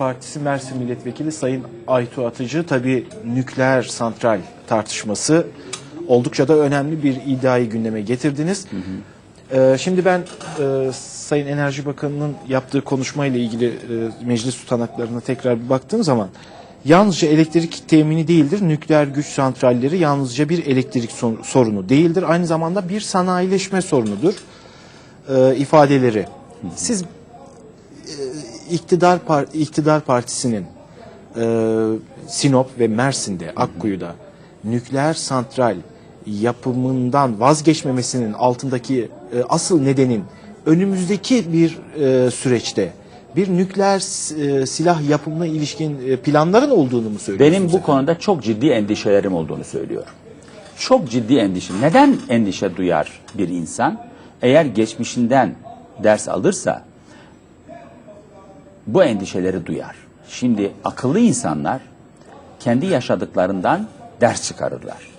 Partisi Mersin Milletvekili Sayın Aytu Atıcı tabii nükleer santral tartışması oldukça da önemli bir iddiayı gündeme getirdiniz. Ee, şimdi ben e, Sayın Enerji Bakanı'nın yaptığı konuşmayla ilgili e, meclis tutanaklarına tekrar bir baktığım zaman yalnızca elektrik temini değildir. Nükleer güç santralleri yalnızca bir elektrik sorunu değildir. Aynı zamanda bir sanayileşme sorunudur e, ifadeleri. Siz e, iktidar par iktidar partisinin e, Sinop ve Mersin'de Akkuyu'da nükleer santral yapımından vazgeçmemesinin altındaki e, asıl nedenin önümüzdeki bir e, süreçte bir nükleer e, silah yapımına ilişkin e, planların olduğunu mu söylüyorsunuz? Benim bu konuda çok ciddi endişelerim olduğunu söylüyorum. Çok ciddi endişe. Neden endişe duyar bir insan? Eğer geçmişinden ders alırsa bu endişeleri duyar. Şimdi akıllı insanlar kendi yaşadıklarından ders çıkarırlar.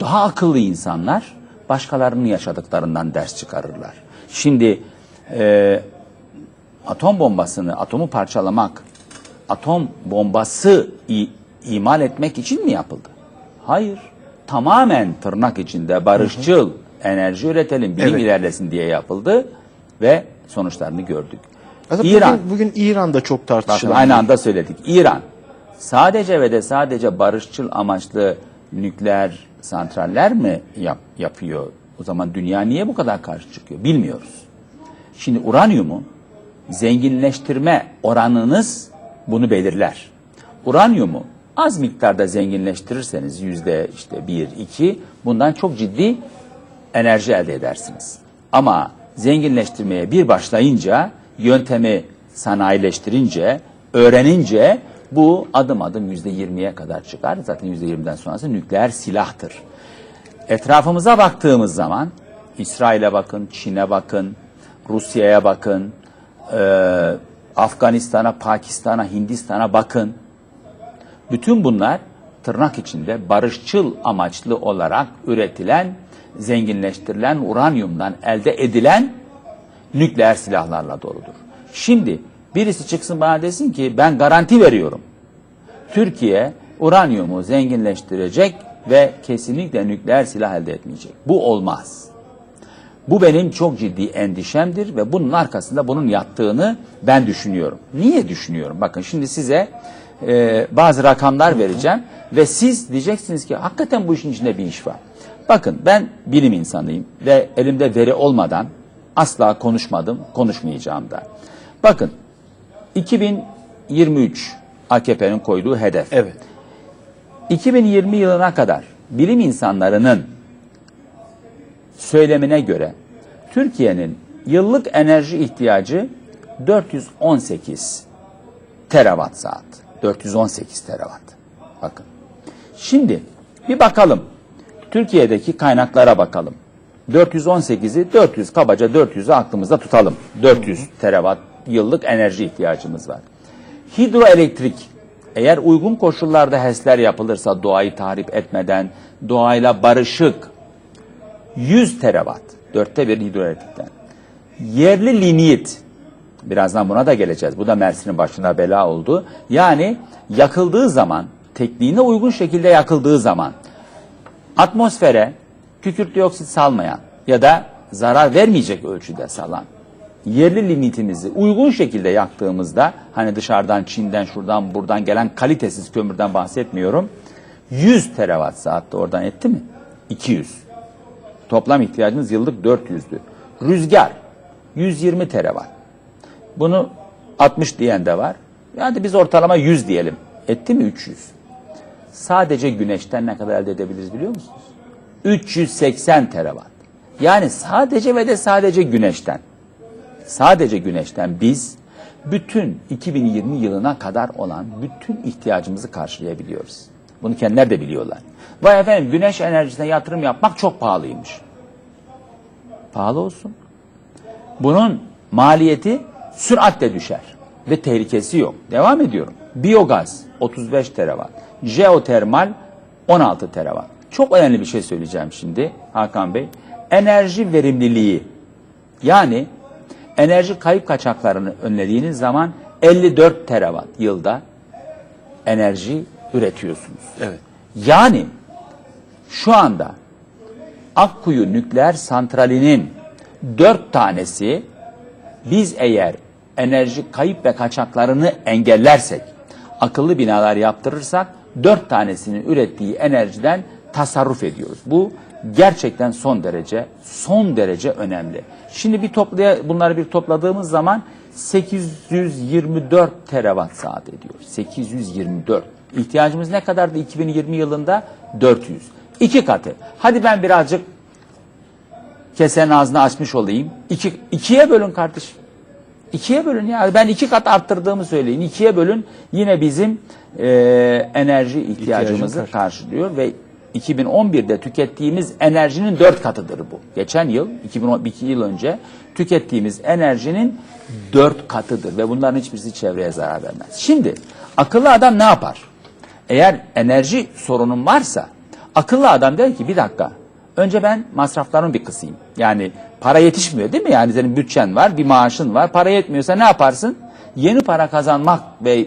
Daha akıllı insanlar başkalarının yaşadıklarından ders çıkarırlar. Şimdi e, atom bombasını, atomu parçalamak, atom bombası imal etmek için mi yapıldı? Hayır. Tamamen tırnak içinde barışçıl enerji üretelim, bilim Evet. ilerlesin diye yapıldı ve sonuçlarını gördük. Aslında İran, Bugün, bugün İran'da çok bakın tartışılan. aynı anda söyledik. İran sadece ve de sadece barışçıl amaçlı nükleer santraller mi yap- yapıyor? O zaman dünya niye bu kadar karşı çıkıyor? Bilmiyoruz. Şimdi uranyumu zenginleştirme oranınız bunu belirler. Uranyumu az miktarda zenginleştirirseniz yüzde işte bir, iki bundan çok ciddi enerji elde edersiniz. Ama zenginleştirmeye bir başlayınca, yöntemi sanayileştirince, öğrenince bu adım adım yüzde yirmiye kadar çıkar. Zaten yüzde yirmiden sonrası nükleer silahtır. Etrafımıza baktığımız zaman İsrail'e bakın, Çin'e bakın, Rusya'ya bakın, eee, Afganistan'a, Pakistan'a, Hindistan'a bakın. Bütün bunlar tırnak içinde barışçıl amaçlı olarak üretilen, zenginleştirilen uranyumdan elde edilen nükleer silahlarla doludur. Şimdi birisi çıksın bana desin ki ben garanti veriyorum. Türkiye uranyumu zenginleştirecek ve kesinlikle nükleer silah elde etmeyecek. Bu olmaz. Bu benim çok ciddi endişemdir ve bunun arkasında bunun yattığını ben düşünüyorum. Niye düşünüyorum? Bakın şimdi size e, bazı rakamlar vereceğim ve siz diyeceksiniz ki hakikaten bu işin içinde bir iş var. Bakın ben bilim insanıyım ve elimde veri olmadan asla konuşmadım, konuşmayacağım da. Bakın 2023 AKP'nin koyduğu hedef. Evet. 2020 yılına kadar bilim insanlarının söylemine göre Türkiye'nin yıllık enerji ihtiyacı 418 terawatt saat. 418 terawatt. Bakın. Şimdi bir bakalım. Türkiye'deki kaynaklara bakalım. 418'i 400 kabaca 400'ü aklımızda tutalım. 400 terawatt yıllık enerji ihtiyacımız var. Hidroelektrik eğer uygun koşullarda HES'ler yapılırsa doğayı tahrip etmeden doğayla barışık 100 terawatt. Dörtte bir hidroelektrikten. Yerli linyit. Birazdan buna da geleceğiz. Bu da Mersin'in başına bela oldu. Yani yakıldığı zaman, tekniğine uygun şekilde yakıldığı zaman atmosfere kükürt dioksit salmayan ya da zarar vermeyecek ölçüde salan yerli limitimizi uygun şekilde yaktığımızda hani dışarıdan Çin'den şuradan buradan gelen kalitesiz kömürden bahsetmiyorum. 100 terawatt saatte oradan etti mi? 200. Toplam ihtiyacımız yıllık 400'dü. Rüzgar 120 terawatt. Bunu 60 diyen de var. Yani biz ortalama 100 diyelim. Etti mi 300? Sadece güneşten ne kadar elde edebiliriz biliyor musunuz? 380 terawatt. Yani sadece ve de sadece güneşten. Sadece güneşten biz bütün 2020 yılına kadar olan bütün ihtiyacımızı karşılayabiliyoruz. Bunu kendiler de biliyorlar. Vay efendim güneş enerjisine yatırım yapmak çok pahalıymış. Pahalı olsun. Bunun maliyeti süratle düşer ve tehlikesi yok. Devam ediyorum. Biyogaz 35 terawatt. Jeotermal 16 terawatt. Çok önemli bir şey söyleyeceğim şimdi Hakan Bey. Enerji verimliliği yani enerji kayıp kaçaklarını önlediğiniz zaman 54 terawatt yılda enerji üretiyorsunuz. Evet. Yani şu anda Akkuyu nükleer santralinin dört tanesi biz eğer enerji kayıp ve kaçaklarını engellersek, akıllı binalar yaptırırsak dört tanesinin ürettiği enerjiden tasarruf ediyoruz. Bu gerçekten son derece son derece önemli. Şimdi bir toplaya bunları bir topladığımız zaman 824 terawatt saat ediyor. 824. İhtiyacımız ne kadardı 2020 yılında? 400. İki katı. Hadi ben birazcık kesenin ağzını açmış olayım. İki, ikiye bölün kardeşim. İkiye bölün ya. Ben iki kat arttırdığımı söyleyin. İkiye bölün. Yine bizim e, enerji ihtiyacımızı karşı- karşılıyor ve 2011'de tükettiğimiz enerjinin dört katıdır bu. Geçen yıl, 2012 yıl önce tükettiğimiz enerjinin dört katıdır ve bunların hiçbirisi çevreye zarar vermez. Şimdi akıllı adam ne yapar? Eğer enerji sorunun varsa akıllı adam der ki bir dakika önce ben masraflarımı bir kısayım. Yani para yetişmiyor değil mi? Yani senin bütçen var, bir maaşın var. Para yetmiyorsa ne yaparsın? Yeni para kazanmak ve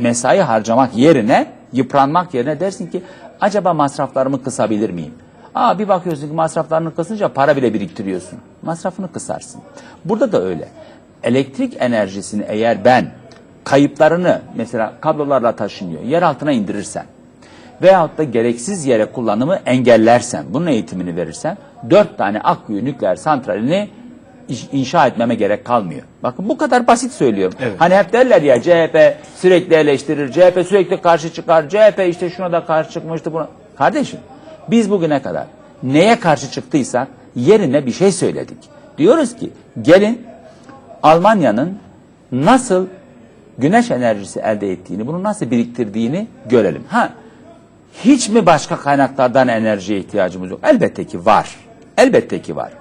mesai harcamak yerine, yıpranmak yerine dersin ki acaba masraflarımı kısabilir miyim? Aa bir bakıyorsun ki masraflarını kısınca para bile biriktiriyorsun. Masrafını kısarsın. Burada da öyle. Elektrik enerjisini eğer ben kayıplarını mesela kablolarla taşınıyor yer altına indirirsen veyahut da gereksiz yere kullanımı engellersen, bunun eğitimini verirsen dört tane Akkuyu nükleer santralini inşa etmeme gerek kalmıyor. Bakın bu kadar basit söylüyorum. Evet. Hani hep derler ya CHP sürekli eleştirir, CHP sürekli karşı çıkar, CHP işte şuna da karşı çıkmıştı buna. Kardeşim biz bugüne kadar neye karşı çıktıysak yerine bir şey söyledik. Diyoruz ki gelin Almanya'nın nasıl güneş enerjisi elde ettiğini, bunu nasıl biriktirdiğini görelim. Ha, hiç mi başka kaynaklardan enerjiye ihtiyacımız yok? Elbette ki var. Elbette ki var.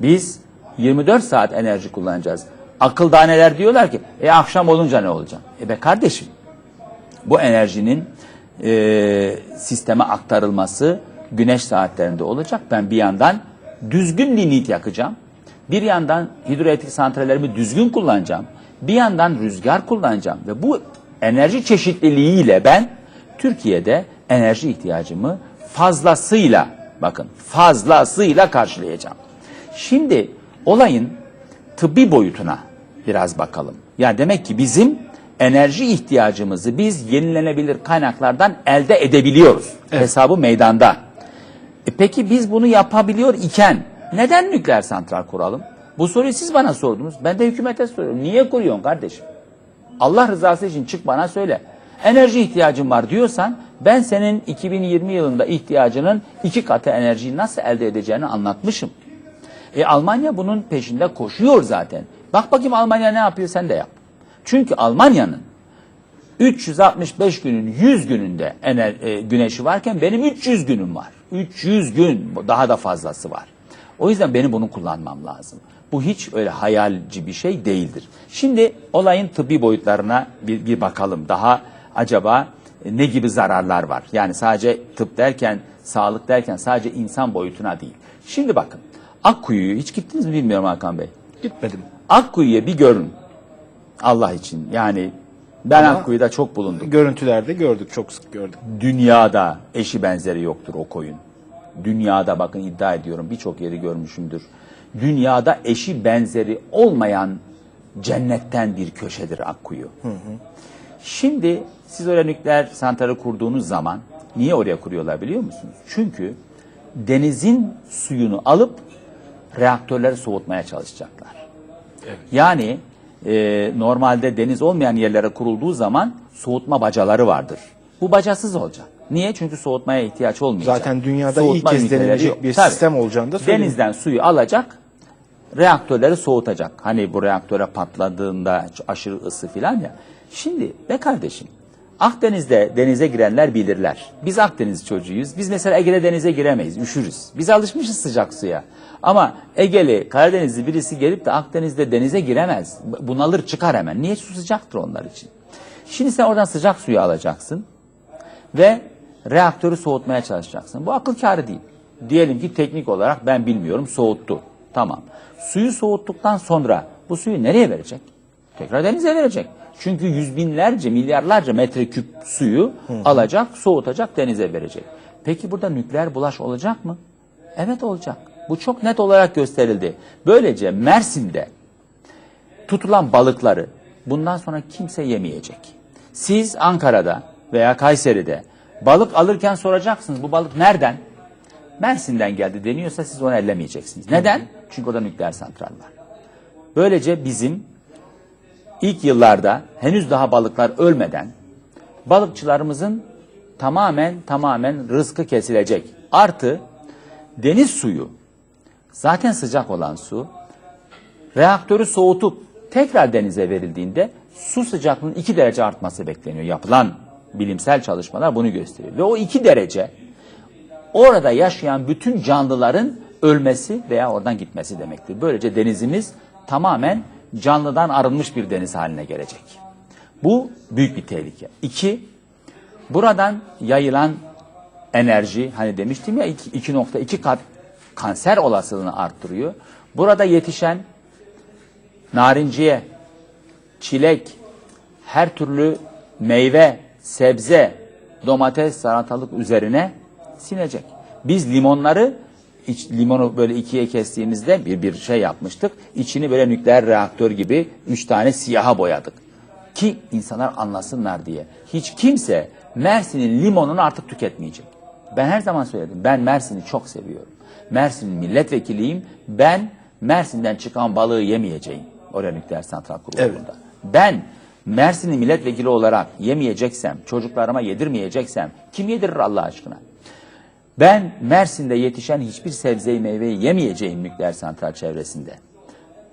Biz 24 saat enerji kullanacağız. Akıl daneler diyorlar ki, e akşam olunca ne olacak? E be kardeşim, bu enerjinin e, sisteme aktarılması güneş saatlerinde olacak. Ben bir yandan düzgün linit yakacağım. Bir yandan hidroelektrik santrallerimi düzgün kullanacağım. Bir yandan rüzgar kullanacağım. Ve bu enerji çeşitliliğiyle ben Türkiye'de enerji ihtiyacımı fazlasıyla bakın fazlasıyla karşılayacağım. Şimdi olayın tıbbi boyutuna biraz bakalım. Yani demek ki bizim enerji ihtiyacımızı biz yenilenebilir kaynaklardan elde edebiliyoruz. Hesabı meydanda. E peki biz bunu yapabiliyor iken neden nükleer santral kuralım? Bu soruyu siz bana sordunuz. Ben de hükümete soruyorum. Niye kuruyorsun kardeşim? Allah rızası için çık bana söyle. Enerji ihtiyacın var diyorsan ben senin 2020 yılında ihtiyacının iki katı enerjiyi nasıl elde edeceğini anlatmışım. E Almanya bunun peşinde koşuyor zaten. Bak bakayım Almanya ne yapıyor sen de yap. Çünkü Almanya'nın 365 günün 100 gününde ener, e, güneşi varken benim 300 günüm var. 300 gün daha da fazlası var. O yüzden benim bunu kullanmam lazım. Bu hiç öyle hayalci bir şey değildir. Şimdi olayın tıbbi boyutlarına bir, bir bakalım. Daha acaba e, ne gibi zararlar var? Yani sadece tıp derken, sağlık derken sadece insan boyutuna değil. Şimdi bakın Akkuyu'yu hiç gittiniz mi bilmiyorum Hakan Bey. Gitmedim. Akkuyu'ya bir görün. Allah için. Yani ben Ama- Akkuyu'da çok bulundum. Görüntülerde gördük, çok sık gördük. Dünyada eşi benzeri yoktur o koyun. Dünyada bakın iddia ediyorum birçok yeri görmüşümdür. Dünyada eşi benzeri olmayan cennetten bir köşedir Akkuyu. Şimdi siz oraya nükleer santrali kurduğunuz zaman niye oraya kuruyorlar biliyor musunuz? Çünkü denizin suyunu alıp reaktörleri soğutmaya çalışacaklar. Yani e, normalde deniz olmayan yerlere kurulduğu zaman soğutma bacaları vardır. Bu bacasız olacak. Niye? Çünkü soğutmaya ihtiyaç olmayacak. Zaten dünyada ilk Soğutma kez üniteleri denilecek bir Tabii. sistem olacağını da söyleyeyim. Denizden suyu alacak, reaktörleri soğutacak. Hani bu reaktöre patladığında aşırı ısı filan ya. Şimdi be kardeşim, Akdeniz'de denize girenler bilirler. Biz Akdeniz çocuğuyuz. Biz mesela Ege'de denize giremeyiz, üşürüz. Biz alışmışız sıcak suya. Ama Ege'li, Karadenizli birisi gelip de Akdeniz'de denize giremez. Bunalır çıkar hemen. Niye? Su sıcaktır onlar için. Şimdi sen oradan sıcak suyu alacaksın ve reaktörü soğutmaya çalışacaksın. Bu akıl kârı değil. Diyelim ki teknik olarak ben bilmiyorum soğuttu. Tamam. Suyu soğuttuktan sonra bu suyu nereye verecek? Tekrar denize verecek. Çünkü yüz binlerce, milyarlarca metreküp suyu alacak, soğutacak, denize verecek. Peki burada nükleer bulaş olacak mı? Evet olacak. Bu çok net olarak gösterildi. Böylece Mersin'de tutulan balıkları bundan sonra kimse yemeyecek. Siz Ankara'da veya Kayseri'de balık alırken soracaksınız bu balık nereden? Mersin'den geldi deniyorsa siz onu ellemeyeceksiniz. Neden? Çünkü orada nükleer santral var. Böylece bizim ilk yıllarda henüz daha balıklar ölmeden balıkçılarımızın tamamen tamamen rızkı kesilecek. Artı deniz suyu zaten sıcak olan su reaktörü soğutup tekrar denize verildiğinde su sıcaklığının 2 derece artması bekleniyor. Yapılan bilimsel çalışmalar bunu gösteriyor. Ve o 2 derece orada yaşayan bütün canlıların ölmesi veya oradan gitmesi demektir. Böylece denizimiz tamamen canlıdan arınmış bir deniz haline gelecek. Bu büyük bir tehlike. İki, buradan yayılan enerji hani demiştim ya iki- 2.2 kat kanser olasılığını arttırıyor. Burada yetişen narinciye, çilek, her türlü meyve, sebze, domates, salatalık üzerine sinecek. Biz limonları iç, limonu böyle ikiye kestiğimizde bir bir şey yapmıştık. İçini böyle nükleer reaktör gibi üç tane siyaha boyadık. Ki insanlar anlasınlar diye. Hiç kimse Mersin'in limonunu artık tüketmeyecek. Ben her zaman söyledim. Ben Mersin'i çok seviyorum. Mersin'in milletvekiliyim. Ben Mersin'den çıkan balığı yemeyeceğim. Oraya nükleer santral kurulduğunda. Ben Mersin'in milletvekili olarak yemeyeceksem, çocuklarıma yedirmeyeceksem kim yedirir Allah aşkına? Ben Mersin'de yetişen hiçbir sebzeyi meyveyi yemeyeceğim nükleer santral çevresinde.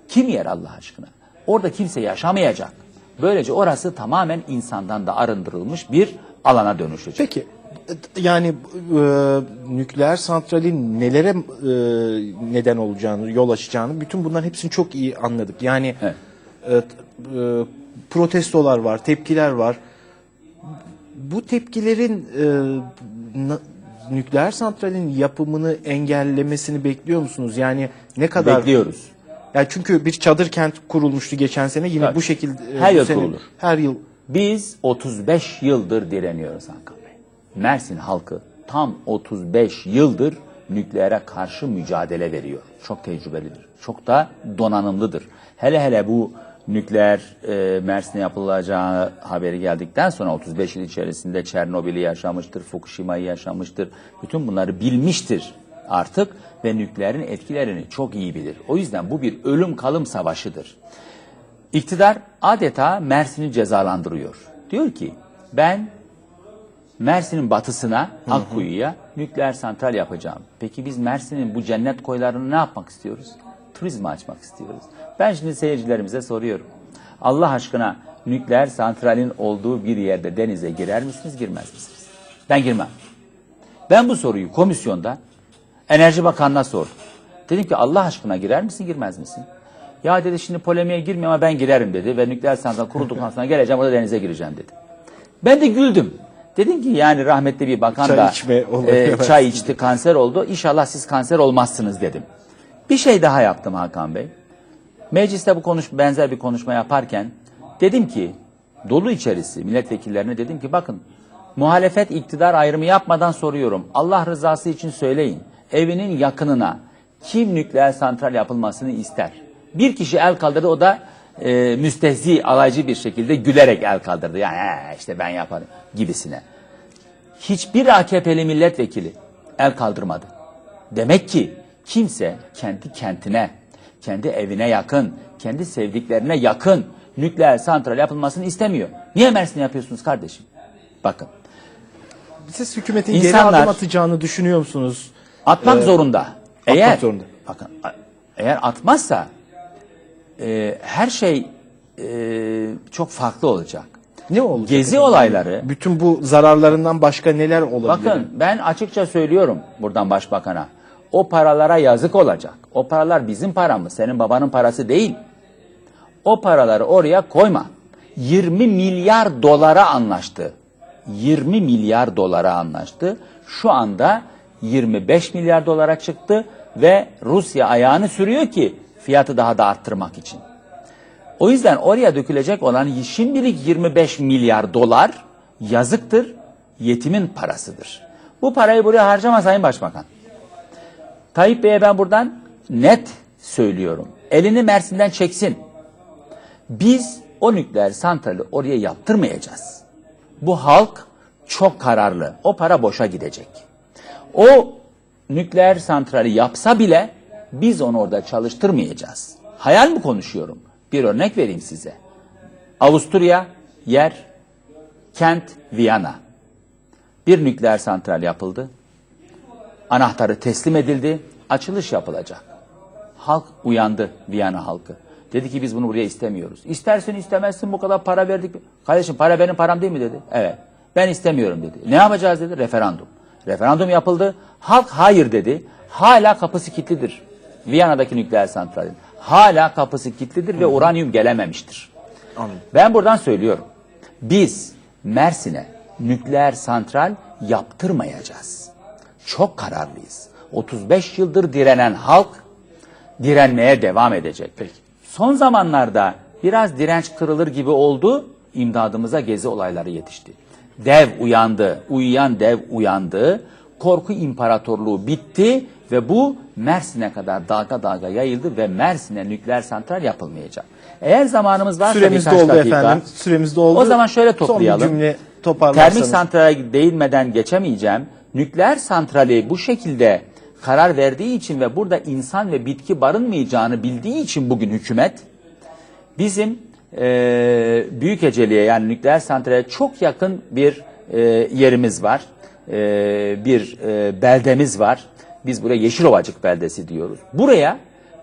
Kim yer Allah aşkına? Orada kimse yaşamayacak. Böylece orası tamamen insandan da arındırılmış bir alana dönüşecek. Peki yani e, nükleer santralin nelere e, neden olacağını, yol açacağını bütün bunların hepsini çok iyi anladık. Yani Evet. e, e, protestolar var, tepkiler var. Bu tepkilerin e, na- nükleer santralin yapımını engellemesini bekliyor musunuz? Yani ne kadar Bekliyoruz. Yani çünkü bir çadır kent kurulmuştu geçen sene yine Evet. bu şekilde e, Her bu yıl sene- kurulur. Her yıl Biz 35 yıldır direniyoruz Hakan Bey. Mersin halkı tam 35 yıldır nükleere karşı mücadele veriyor. Çok tecrübelidir. Çok da donanımlıdır. Hele hele bu nükleer e, Mersin'e yapılacağı haberi geldikten sonra 35 yıl içerisinde Çernobil'i yaşamıştır, Fukushima'yı yaşamıştır. Bütün bunları bilmiştir artık ve nükleerin etkilerini çok iyi bilir. O yüzden bu bir ölüm kalım savaşıdır. İktidar adeta Mersin'i cezalandırıyor. Diyor ki ben Mersin'in batısına, Akkuyu'ya nükleer santral yapacağım. Peki biz Mersin'in bu cennet koylarını ne yapmak istiyoruz? Turizme açmak istiyoruz. Ben şimdi seyircilerimize soruyorum. Allah aşkına nükleer santralin olduğu bir yerde denize girer misiniz, girmez misiniz? Ben girmem. Ben bu soruyu komisyonda Enerji Bakanı'na sordum. Dedim ki Allah aşkına girer misin girmez misin? Ya dedi şimdi polemiğe girmiyor ama ben girerim dedi ve nükleer santral kurulduktan sonra geleceğim orada denize gireceğim dedi. Ben de güldüm. Dedim ki yani rahmetli bir bakan Çay da içme e, çay içti kanser oldu. İnşallah siz kanser olmazsınız dedim. Bir şey daha yaptım Hakan Bey. Mecliste bu konuş benzer bir konuşma yaparken dedim ki dolu içerisi milletvekillerine dedim ki bakın muhalefet iktidar ayrımı yapmadan soruyorum. Allah rızası için söyleyin. Evinin yakınına kim nükleer santral yapılmasını ister? Bir kişi el kaldırdı o da e, müstehzi alaycı bir şekilde gülerek el kaldırdı. Yani "He, işte ben yaparım gibisine. Hiçbir AKP'li milletvekili el kaldırmadı. Demek ki kimse kendi kentine, kendi evine yakın, kendi sevdiklerine yakın nükleer santral yapılmasını istemiyor. Niye Mersin'e yapıyorsunuz kardeşim? Bakın siz hükümetin geri İnsanlar- adım atacağını düşünüyor musunuz? atmak Ee, zorunda. Eğer zorunda. bakın eğer atmazsa e, her şey e, çok farklı olacak. Ne olacak? Gezi olayları Bütün bu zararlarından başka neler olabilir? Bakın ben açıkça söylüyorum buradan başbakana. O paralara yazık olacak. O paralar bizim paramız, senin babanın parası değil. O paraları oraya koyma. 20 milyar dolara anlaştı. 20 milyar dolara anlaştı. Şu anda 25 milyar dolara çıktı ve Rusya ayağını sürüyor ki fiyatı daha da arttırmak için. O yüzden oraya dökülecek olan şimdilik 25 milyar dolar yazıktır, yetimin parasıdır. Bu parayı buraya harcama Sayın Başbakan. Tayyip Bey'e ben buradan net söylüyorum. Elini Mersin'den çeksin. Biz o nükleer santrali oraya yaptırmayacağız. Bu halk çok kararlı. O para boşa gidecek. O nükleer santrali yapsa bile biz onu orada çalıştırmayacağız. Hayal mi konuşuyorum? Bir örnek vereyim size. Avusturya, yer, kent, Viyana. Bir nükleer santral yapıldı. Anahtarı teslim edildi. Açılış yapılacak. Halk uyandı Viyana halkı. Dedi ki biz bunu buraya istemiyoruz. İstersin istemezsin bu kadar para verdik. Kardeşim para benim param değil mi dedi. Evet. Ben istemiyorum dedi. Ne yapacağız dedi. Referandum. Referandum yapıldı. Halk hayır dedi. Hala kapısı kilitlidir. Viyana'daki nükleer santralin. Hala kapısı kilitlidir ve uranyum gelememiştir. Anladım. Ben buradan söylüyorum. Biz Mersin'e nükleer santral yaptırmayacağız. Çok kararlıyız. 35 yıldır direnen halk direnmeye devam edecek. Peki. Son zamanlarda biraz direnç kırılır gibi oldu. İmdadımıza gezi olayları yetişti. Dev uyandı, uyuyan dev uyandı. Korku imparatorluğu bitti ve bu Mersin'e kadar dalga dalga yayıldı ve Mersin'e nükleer santral yapılmayacak. Eğer zamanımız varsa Süremiz birkaç dakika, efendim. Süremiz doldu. O zaman şöyle toplayalım. Son bir cümle toparlarsanız. Termik santrale değinmeden geçemeyeceğim. Nükleer santrali bu şekilde karar verdiği için ve burada insan ve bitki barınmayacağını bildiği için bugün hükümet bizim e, Büyükeceli'ye yani nükleer santrale çok yakın bir e, yerimiz var. E, bir e, beldemiz var. Biz buraya Yeşilovacık beldesi diyoruz. Buraya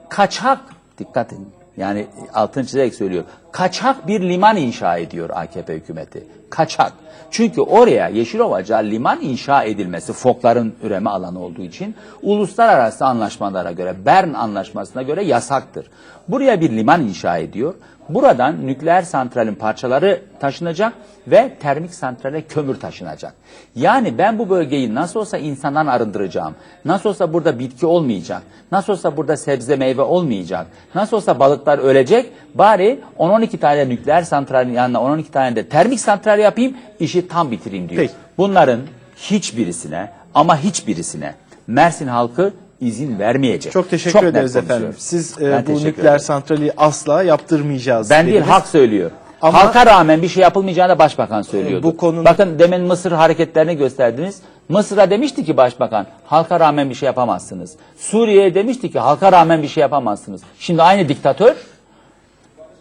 kaçak dikkat edin. Yani altını çizerek söylüyor. Kaçak bir liman inşa ediyor AKP hükümeti. Kaçak. Çünkü oraya Yeşilovacığa liman inşa edilmesi fokların üreme alanı olduğu için uluslararası anlaşmalara göre Bern anlaşmasına göre yasaktır. Buraya bir liman inşa ediyor. Buradan nükleer santralin parçaları taşınacak ve termik santrale kömür taşınacak. Yani ben bu bölgeyi nasıl olsa insandan arındıracağım. Nasıl olsa burada bitki olmayacak. Nasıl olsa burada sebze meyve olmayacak. Nasıl olsa balıklar ölecek. Bari 10-12 tane nükleer santralin yanına 10-12 tane de termik santral yapayım. işi tam bitireyim diyor. Peki. Bunların hiçbirisine ama hiçbirisine Mersin halkı izin vermeyecek. Çok teşekkür net ederiz efendim. Siz Ben e, bu nükleer ederim. santrali asla yaptırmayacağız Ben değil dediniz. halk söylüyor. Ama- Halka rağmen bir şey yapılmayacağını başbakan söylüyordu. Bu konunun- Bakın demin Mısır hareketlerini gösterdiniz. Mısır'a demişti ki başbakan halka rağmen bir şey yapamazsınız. Suriye'ye demişti ki halka rağmen bir şey yapamazsınız. Şimdi aynı diktatör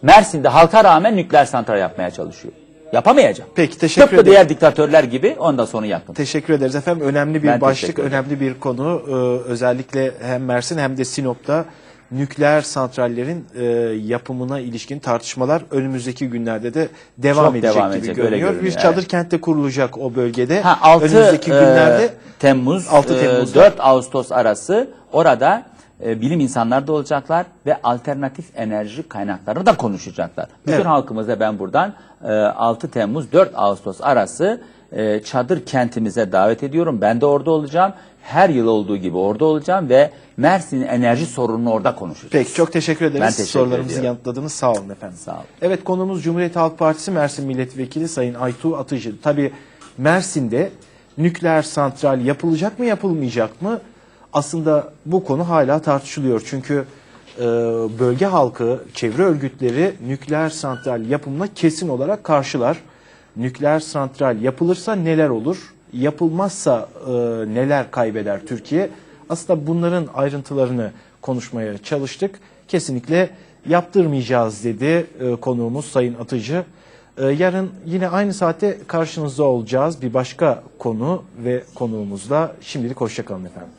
Mersin'de halka rağmen nükleer santral yapmaya çalışıyor. Yapamayacak. Peki, teşekkür Tıpkı ederim. diğer diktatörler gibi ondan sonra yapın. Teşekkür ederiz efendim. Önemli bir Ben başlık, teşekkür ederim. önemli bir konu. Ee, özellikle hem Mersin hem de Sinop'ta nükleer santrallerin e, yapımına ilişkin tartışmalar önümüzdeki günlerde de devam Çok edecek devam gibi edecek, öyle görünüyor. Bir görünüyor, çadır evet. kentte kurulacak o bölgede. Ha, 6 önümüzdeki günlerde Temmuz, 6 e, Temmuz'da. 4 Ağustos arası orada e, bilim insanları da olacaklar ve alternatif enerji kaynaklarını da konuşacaklar. Bütün Evet. halkımıza ben buradan e, 6 Temmuz 4 Ağustos arası e, çadır kentimize davet ediyorum. Ben de orada olacağım. Her yıl olduğu gibi orada olacağım ve Mersin'in enerji sorununu orada konuşacağız. Peki çok teşekkür ederiz. Ben teşekkür Sorularımızı ediyorum. yanıtladınız. Sağ olun efendim. Sağ olun. Evet konumuz Cumhuriyet Halk Partisi Mersin Milletvekili Sayın Aytuğ Atıcı. Tabii Mersin'de nükleer santral yapılacak mı yapılmayacak mı? Aslında bu konu hala tartışılıyor. Çünkü e, bölge halkı, çevre örgütleri nükleer santral yapımına kesin olarak karşılar. Nükleer santral yapılırsa neler olur? Yapılmazsa e, neler kaybeder Türkiye? Aslında bunların ayrıntılarını konuşmaya çalıştık. Kesinlikle yaptırmayacağız dedi e, konuğumuz Sayın Atıcı. E, yarın yine aynı saatte karşınızda olacağız bir başka konu ve konuğumuzla. Şimdilik hoşçakalın efendim.